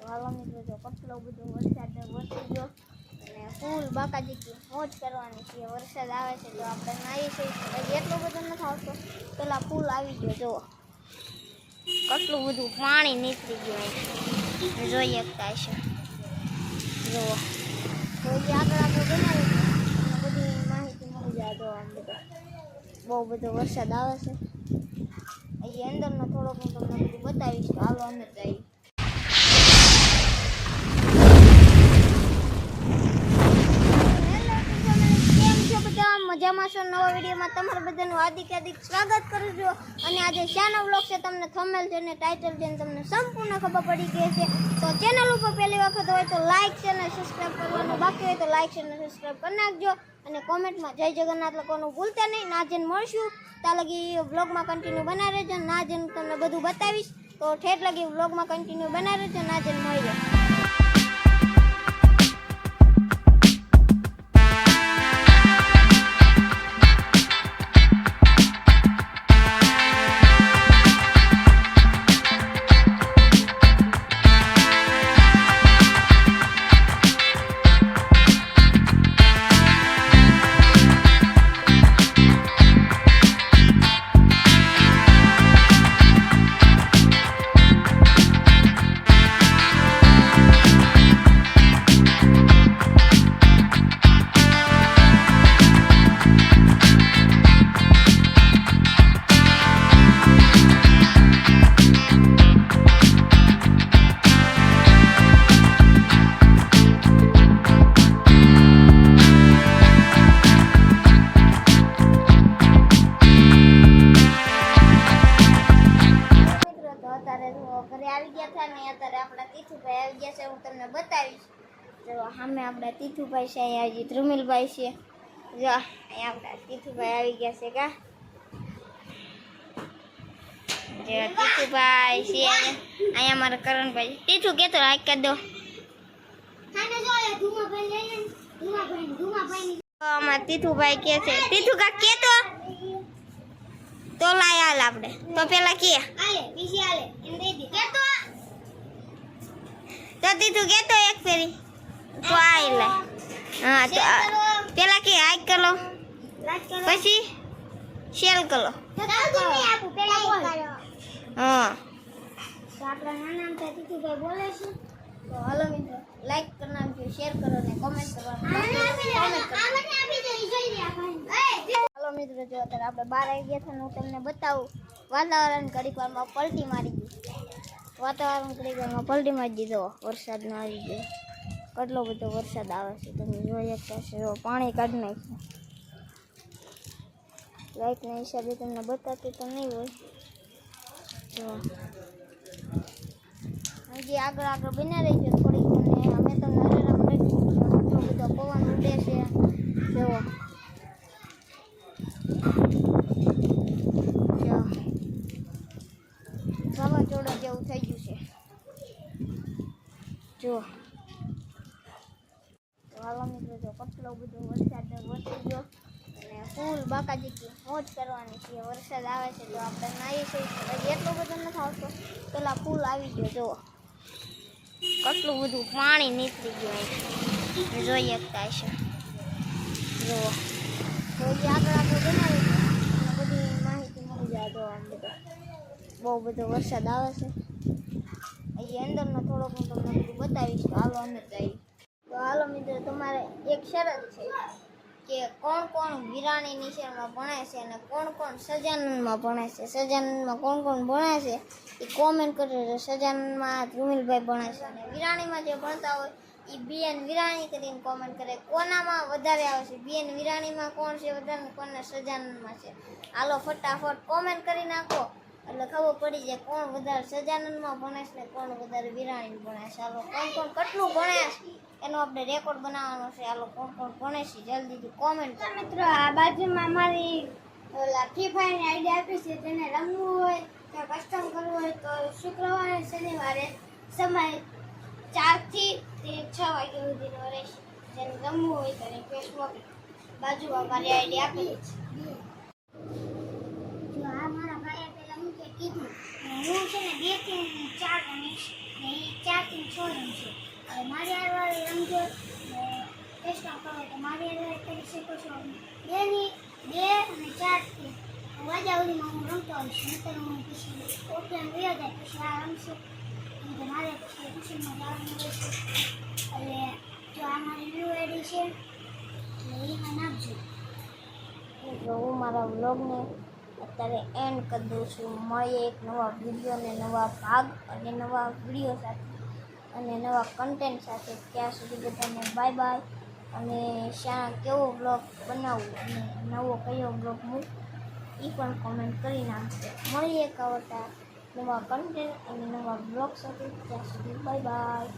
હાલો મિત્રો જો કેટલો બધો વરસાદ વરસી ગયો અને ફૂલ બાકાજી કે મોજ કરવાની છે વરસાદ આવે છે તો આપણે નાહી છીએ એટલો બધો નથી આવતો પેલા ફૂલ આવી ગયો જો કેટલું બધું પાણી નીકળી ગયું જોઈએ એકતા છે જો જોઈએ આગળ આપણે બનાવી બધી માહિતી મળી જાય બહુ બધો વરસાદ આવે છે. અહીં અંદરનો થોડોક હું તમને બધું બતાવીશ. તો હાલો અંદર જઈએ. છો નવા વિડીયોમાં તમારા બધાનું હાર્દિક હાર્દિક સ્વાગત કરું છું. અને આજે શાનો બ્લોગ છે, તમને થમેલ છે અને ટાઇટલ છે તમને સંપૂર્ણ ખબર પડી ગઈ છે તો ચેનલ ઉપર પહેલી વખત હોય તો લાઇક છે અને સબસ્ક્રાઈબ કરવાનું બાકી હોય તો લાઇક છે અને સબસ્ક્રાઈબ કરી નાખજો. અને કોમેન્ટમાં જય જગન્નાથ લખવાનું ભૂલતા નહીં. ના જેને મળશું. ત્યાં લગી બ્લોગમાં કન્ટિન્યુ બનાવી ના જેને તમને બધું બતાવીશ. તો ઠેઠ લગી બ્લોગમાં કન્ટિન્યુ બનાવી ના જેને મળી જાય અત્યારે આપણા તીથુભાઈ આવી ગયા છે હું તમને બતાવીશ. જો સામે આપણા તીથુભાઈ છે અહીંયા હજી ધ્રુમિલભાઈ છે. જો અહીંયા આપણા તીથુભાઈ આવી ગયા છે કા? જો તીથુભાઈ છે અહીંયા અહીંયા મારા કરણભાઈ તીથુ કેતો કરી દો. તો અમારા તીથુભાઈ કે છે. તીથુ કા કેતો? તો લાય હાલ આપણે. તો પેલા કે. તો દીધું કેતો એક ફેરી. તો આ લે. હા તો પેલા કે હાઈક કરો. પછી શેર કરો. હા. તો આપણા નાના તીથુભાઈ બોલે છે. તો હાલો મિત્રો લાઈક કરી નાખજો શેર કરો. ને કોમેન્ટ કરવાનું હાલો મિત્રો જો અત્યારે આપણે બહાર આવી ગયા છે હું તમને બતાવું. વાતાવરણ ઘડીક વારમાં પલટી મારી ગઈ વાતાવરણ ઘડીક વારમાં પલટી જ દીધો વરસાદનો આવી ગયો. કેટલો બધો વરસાદ આવે છે, તમે જોઈ શકતા છો પાણી કાઢી નાખ્યું. લાઇટના હિસાબે તમને બતાતી તો નહીં હોય. જો. હજી આગળ આગળ બના રહી છે થોડીક અને અમે તમને અરેરામ રાખી એટલો બધો પવન ઉડે છે જુઓ જો વાવાઝોડા જેવું થઈ ગયું છે જો. હાલો મિત્રો જો કેટલો બધો વરસાદ વરસી ગયો. અને ફૂલ બાકાજી મોજ કરવાની છે. વરસાદ આવે છે તો આપણે નાહી છીએ હજી એટલો બધો નથી આવતો. પેલા ફૂલ આવી ગયો જો કેટલું બધું પાણી નીકળી ગયું અહીં જોઈ શકતા જુઓ. તો હજી આગળ આગળ બનાવી બધી માહિતી મળી જાય જો આમ બધો બહુ બધો વરસાદ આવે છે. હજી અંદરનો થોડોક હું તમને બધું બતાવીશ. હાલો અંદર જઈ તો હાલો મિત્રો, તમારે એક શરત છે કે કોણ કોણ વિરાણી નિશાળમાં ભણે છે અને કોણ કોણ સજાનંદમાં ભણે છે. સજાનંદમાં કોણ કોણ ભણે છે એ કોમેન્ટ કરે છે સજાનંદમાં ધ્રુમિલભાઈ ભણે છે અને વિરાણીમાં જે ભણતા હોય એ બીએન વિરાણી કરીને કોમેન્ટ કરે. કોનામાં વધારે આવે છે? બીએન વિરાણીમાં કોણ છે વધારે કોને સજાનંદમાં છે? હાલો, ફટાફટ કોમેન્ટ કરી નાખો. એટલે ખબર પડી જાય કોણ વધારે સજાનંદમાં ભણે ને કોણ વધારે વિરાણી ભણે છે. કોણ કોણ કેટલું ભણે એનો આપણે રેકોર્ડ બનાવવાનો છે. હાલો કોણ કોણ ભણે જલ્દીથી કોમેન્ટ મિત્રો, આ બાજુમાં અમારી ઓલા ફ્રી ફાયરની આઈડિયા આપી છે તેને રમવું હોય, કે કસ્ટમ કરવું હોય, તો શુક્રવારે, શનિવારે સમય ચારથી તે છ વાગ્યા સુધીનો રહેશે. જેને રમવું હોય તેને ફેસબુક બાજુમાં મારી આઈડિયા આપી છે જો આ મારા ભાઈએ પેલા હું કે કીધું ને હું છે ને બેથી ચાર રમીશ ને એ ચારથી છ રમશે. હવે મારી હારે રમજો. ને કસ્ટમ કરો તો મારી હારે કરી શકો છો બેની બે અને ચારથી વાજા હું રમતો હોઈશ નહીતર હું પછી ઓફલાઈન બે જાય પછી આ રમશું. તો મારે પછી ટ્યુશનમાં જવાનું રહેશે એટલે જો આ મારી ન્યૂ આઈડી છે, એટલે એમાં નાખજો. જો હું મારા વ્લોગને અત્યારે એન્ડ કરી દઉં છું. મળીએ એક નવા વીડિયો અને નવા ભાગ અને નવા વીડિયો સાથે અને નવા કન્ટેન્ટ સાથે. ત્યાં સુધી બધાને બાય બાય અને શા કેવો બ્લોગ બનાવવું અને નવો કયો બ્લોગ મૂક એ પણ કોમેન્ટ કરી નાખજો. મળીએ એક આવતા નવા કન્ટેન્ટ અને નવા બ્લોગ સાથે. ત્યાં સુધી બાય બાય